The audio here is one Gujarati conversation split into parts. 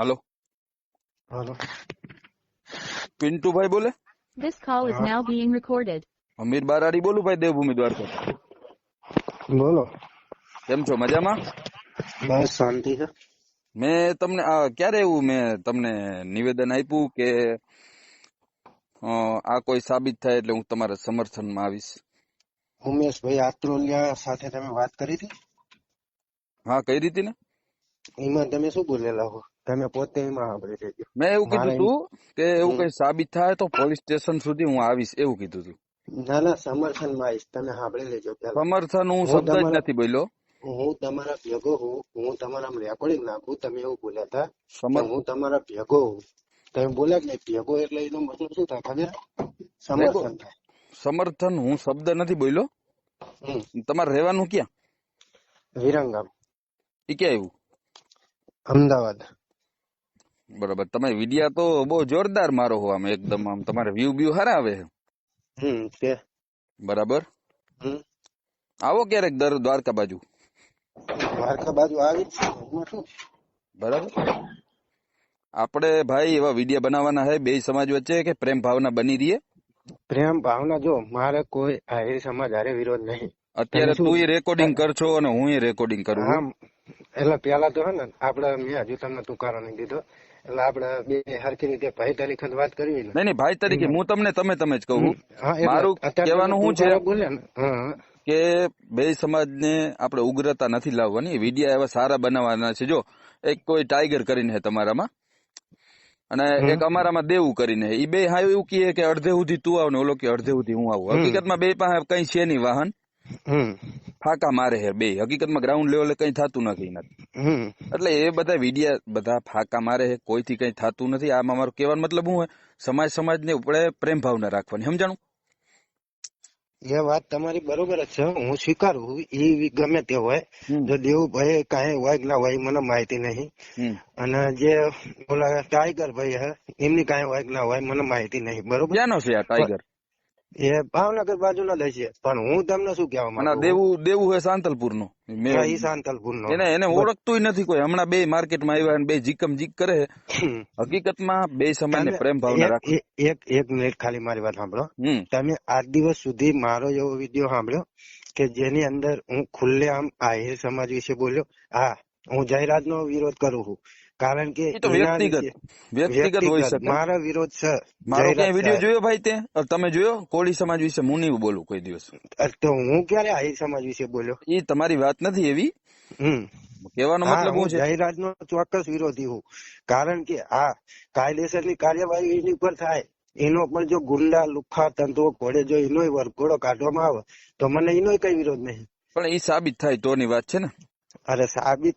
હાલો હાલો પિન્ટુભાઈ બોલે? This call is now being recorded. અમીર બારાડી બોલું ભાઈ દેવભૂમિ દ્વારકા બોલો. કેમ છો? મજામાં? બસ શાંતિ છે. મેં તમને આ ક્યારે એવું મેં તમને નિવેદન આપ્યું કે આ કોઈ સાબિત થાય એટલે હું તમારા સમર્થનમાં આવીશ? ઉમેશભાઈ આત્રોલિયા સાથે તમે વાત કરી હતી? હા કઈ રીતે ને? એમાં તમે શું બોલેલા હો? તમે પોતે એમાં સાંભળી મેં એવું કીધું તું કે એવું કઈ સાબિત થાય તો પોલીસ સ્ટેશન સુધી હું આવીશ એવું કીધું તું. ના ના સમર્થનમાં આવીશ. તમે સાંભળી લેજો સમર્થન હું શબ્દ જ નથી બોલ્યો. હું તમારા ભેગો હું. હું તમારા રેકોર્ડિંગ નાખું તમે એવું બોલ્યા હતા. હું તમારા ભેગો હું. તમે બોલ્યા કે ભેગો એટલે એનો મતલબ શું થાય? ખબર? સમર્થન થાય. સમર્થન હું શબ્દ નથી બોલ્યો. તમારે રહેવાનું ક્યાં? વિરંગામ. એ ક્યાં આવ્યું અમદાવાદ. બરાબર. તમે વિડિયા તો બહુ જોરદાર મારો હો આમ એકદમ આમ તમારે વ્યૂ બ્યુ હારા આવે હમ તે બરાબર? હમ. આવો ક્યારેક દર દ્વારકા બાજુ. દ્વારકા બાજુ આવી બરાબર. આપણે ભાઈ એવા વિડિયા બનાવવાના હે બે સમાજ વચ્ચે કે પ્રેમ ભાવના બની રહીએ? પ્રેમ ભાવના જો મારે કોઈ આહિર સમાજ હારે વિરોધ નહીં. અત્યારે તું એ રેકોર્ડિંગ કરશો અને હું રેકોર્ડિંગ કરું એટલે પેલા તો હે ને આપડે મેં હજુ તમને તુકારો નહીં દીધો એટલે આપડે બે હરખી રીતે ભાઈ તરીકે વાત કરવી નહીં નહીં ભાઈ તરીકે હું તમને તમે તમે જ કહું. મારું કહેવાનું શું છે? કે બે સમાજને આપણે ઉગ્રતા નથી લાવવાની. વિડિયા એવા સારા બનાવવાના છે. જો એક કોઈ ટાઈગર કરીને છે તમારામાં અને એક અમારામાં દેવું કરીને એ બે હા એવું કહે કે અડધે સુધી તું આવ ને ઓલો કે અડધે સુધી હું આવું. હકીકતમાં બે પાસે કઈ છે નહીં વાહન. ફાકા મારે હે બે. હકીકતમાં ગ્રાઉન્ડ લેવલે કઈ થતું નથી એનાથી. એટલે એ બધા વિડિયા બધા ફાકા મારે કોઈ કોઈથી કઈ થતું નથી. આમાં મારું કહેવાનો મતલબ હું હોય? સમાજ સમાજને આપણે પ્રેમ ભાવના રાખવાની. સમજાણું? એ વાત તમારી બરોબર જ છે. હું સ્વીકારું. એ ગમે તે હોય. જો દેવુભાઈ કાંઈ હોય ના હોય મને માહિતી નહીં. અને જે ઓલા ટાઈગર ભાઈ હે એમની કાંઈ હોય ના હોય મને માહિતી નહીં. બરોબર? ક્યાંનો છે આ ટાઈગર? એ ભાવનગર બાજુનો જ હશે. પણ હું તમને શું કહેવા અને માંગુ? દેવું દેવું હોય સાંતલપુર નો હા, ઈ શાંતલપુર નો એને એને ઓળખતું નથી કોઈ. હમણાં બે માર્કેટમાં આવ્યા અને બે જીકમ જીક કરે. હકીકતમાં બે સમાજને પ્રેમ ભાવના એક એક મિનિટ ખાલી મારી વાત સાંભળો. તમે આજ દિવસ સુધી મારો એવો વીડિયો સાંભળ્યો કે જેની અંદર હું ખુલ્લે આમ આહિર સમાજ વિશે બોલ્યો? હા હું જાહેરાત નો વિરોધ કરું છું. કારણ કે એ તો વ્યક્તિગત વ્યક્તિગત હોઈ શકે. મારો વિરોધ છે. મારો ક્યાંય વીડિયો જોયો ભાઈ તે? તમે જોયો? કોળી સમાજ વિશે હું નહીં બોલું કોઈ દિવસ. તો હું ક્યારે આહિર સમાજ વિશે બોલ્યો? એ તમારી વાત નથી એવી? હમ. કહેવાનો મતલબ હું છે? જાહેરાત નો ચોક્કસ વિરોધી હું. કારણ કે આ કાયદેસરની કાર્યવાહી એની ઉપર થાય. એનો પણ જો ગુંડા લુખા તંતુઓ ઘોડે જો એનો વરઘોડો કાઢવામાં આવે તો મને એનો કઈ વિરોધ નહીં. પણ એ સાબિત થાય તો ની વાત છે ને. અરે સાબિત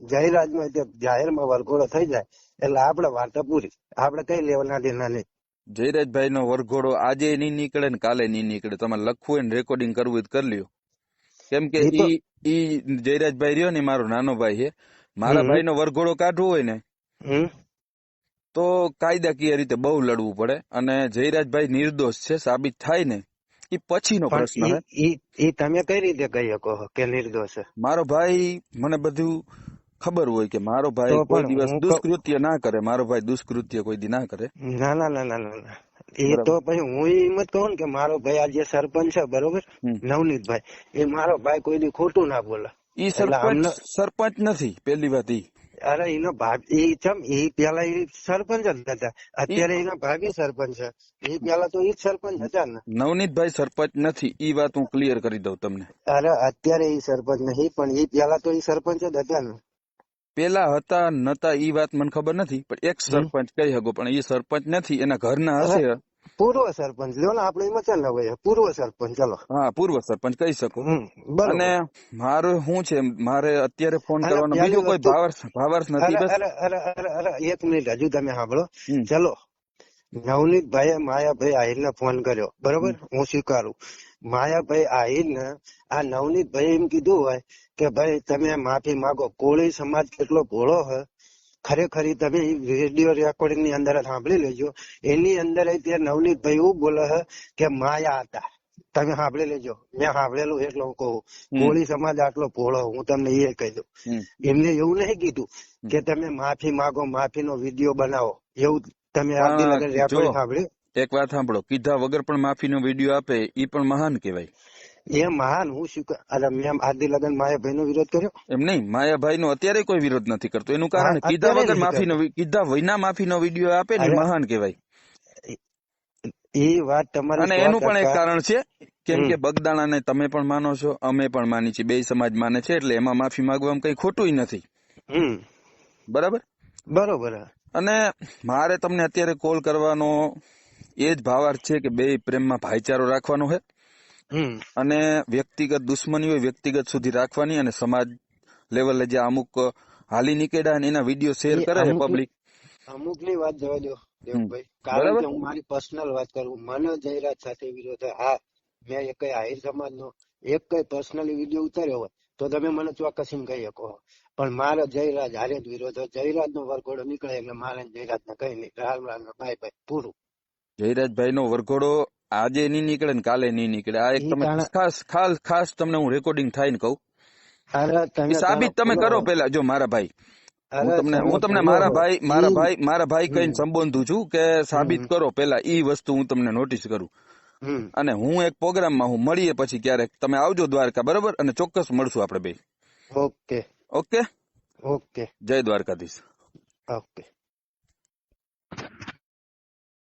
જાહેરાતમાં જાહેરમાં વરઘોડો થઈ જાય એટલે આપડે વાર્તા પૂરી. આપડે કઈ લેવાના દેના નહીં જયરાજભાઈ નો વરઘોડો આજે નહીં નીકળે ને કાલે નહીં નીકળે. તમારે લખવું હોય ને રેકોર્ડિંગ કરવું કરી લ્યો. કેમ કે ઈ ઈ જયરાજભાઈ રહ્યો ને મારો નાનો ભાઈ છે. મારા ભાઈ નો વરઘોડો કાઢવો હોય ને તો કાયદાકીય રીતે બહુ લડવું પડે અને જયરાજભાઈ નિર્દોષ છે સાબિત થાય ને એ પછીનો પ્રશ્ન એ તમે કઈ રીતે કહી શકો કે નિર્દોષ છે? મારો ભાઈ મને બધું ખબર હોય કે મારો ભાઈ કોઈ દિવસ દુષ્કૃત્ય ના કરે મારો ભાઈ દુષ્કૃત્ય કોઈ દી ના કરે. ના ના ના ના ના. એ તો પછી હું એમ જ કહું ને કે મારો ભાઈ આ જે સરપંચ છે બરોબર. નવનીતભાઈ એ મારો ભાઈ કોઈ દી ખોટું ના બોલે. ઈ સરપંચ સરપંચ નથી પેલી વાત ઈ. અરે એનો ભાગ એ ચમ એ પેલા એ સરપંચ જ હતા. અત્યારે એના ભાભી સરપંચ છે. એ પેલા તો એ જ સરપંચ હતા ને. નવનીતભાઈ સરપંચ નથી ઈ વાત હું ક્લિયર કરી દઉં તમને. અરે અત્યારે એ સરપંચ નહીં પણ એ પેલા તો એ સરપંચ જ હતા ને. પેલા હતા નતા ઈ વાત મને ખબર નથી પણ એક સરપંચ કહી શકો પણ એ સરપંચ નથી એના ઘરના હશે. પૂર્વ સરપંચ લ્યો ને આપણે એમાં ચાલ હવે પૂર્વ સરપંચ ચલો. હા પૂર્વ સરપંચ કહી શકો. અને મારે શું છે મારે અત્યારે ફોન કરવાનો બીજો કોઈ ભાવાર્થ ભાવાર્થ નથી બસ? અરે અરે અરે અરે એક મિનિટ હજુ તમે સાંભળો. ચલો નવનીત ભાઈ માયા ભાઈ આહિર ફોન કર્યો બરોબર? હું સ્વીકારું. માયાભાઈ ને આ નવનીતભાઈ એમ કીધું હોય કે ભાઈ તમે માફી માગો કોળી સમાજ કેટલો ભોળો છે ખરેખર તમે રેડિયો રેકોર્ડિંગની અંદર સાંભળી લેજો. એની અંદર તે નવનીતભાઈ એવું બોલે હે કે માયા હતા. તમે સાંભળી લેજો. મેં સાંભળેલું એટલે હું. કહું કોળી સમાજ આટલો ભોળો હું તમને એ કહી દઉં. એમને એવું નહીં કીધું કે તમે માફી માગો માફી નો વીડિયો બનાવો. એવું તમે આદિ હા, લગન રેકોર્ડ જો. સાંભળ્યું? એક વાત સાંભળો કીધા વગર પણ માફીનો વીડિયો આપે એ પણ મહાન કહેવાય. એ મહાન હું શું આદિ લગન માયાભાઈ નો વિરોધ કર્યો? એમ નહીં માયાભાઈ નો અત્યારે કોઈ વિરોધ નથી કરતો. એનું કારણ કીધા વગર માફીનો કીધા વિના માફીનો વીડિયો આપે ને મહાન કહેવાય. એ વાત તમારી અને એનું પણ એક કારણ છે કેમ કે કે બગદાણાને તમે પણ માનો છો અમે પણ માની છીએ બે સમાજ માને છે એટલે એમાં માફી માંગવામાં કઈ ખોટું નથી. બરાબર? બરોબર. અને મારે તમને અત્યારે કોલ કરવાનો એ જ ભાવાર્થ છે કે બે પ્રેમમાં ભાઈચારો રાખવાનો છે. અને વ્યક્તિગત દુશ્મની હોય વ્યક્તિગત સુધી રાખવાની અને સમાજ લેવલે જે અમુક હાલી નીકળ્યા અને એના વીડિયો શેર કરે છે પબ્લિક અમુકની વાત જવા દો દેવભાઈ કારણ કે હું મારી પર્સનલ વાત કરું. મને જયરાજ સાથે વિરોધ હા મેં એક આહિર સમાજ નો એક કઈ પર્સનલી વીડિયો ઉતાર્યો હોય તો તમે મને ચોક્કસ એમ કહી શકો. પણ મારો જયરાજ હારે જ વિરોધ જયરાજ નો વરઘોડો નીકળે એટલે મારે જયરાજ ને કઈ નહીં. રામ રામ ને બાય બાય પૂરું. જયરાજભાઈ નો વરઘોડો આજે નહીં નીકળે ને કાલે નહીં નીકળે. આ એક તમે ખાસ ખાસ ખાસ તમને હું રેકોર્ડિંગ થાય ને કહું. સાબિત તમે કરો પેલા જો મારા ભાઈ. હું તમને હું તમને મારા ભાઈ મારા ભાઈ મારા ભાઈ કઈ. સંબોધું છું કે સાબિત કરો પેલા ઈ વસ્તુ હું તમને નોટિસ કરું. અને હું એક પ્રોગ્રામમાં હું મળીએ પછી ક્યારેક તમે આવજો દ્વારકા બરોબર? અને ચોક્કસ મળશું આપણે બે. ઓકે. ઓકે? ઓકે. જય દ્વારકાધીશ. ઓકે.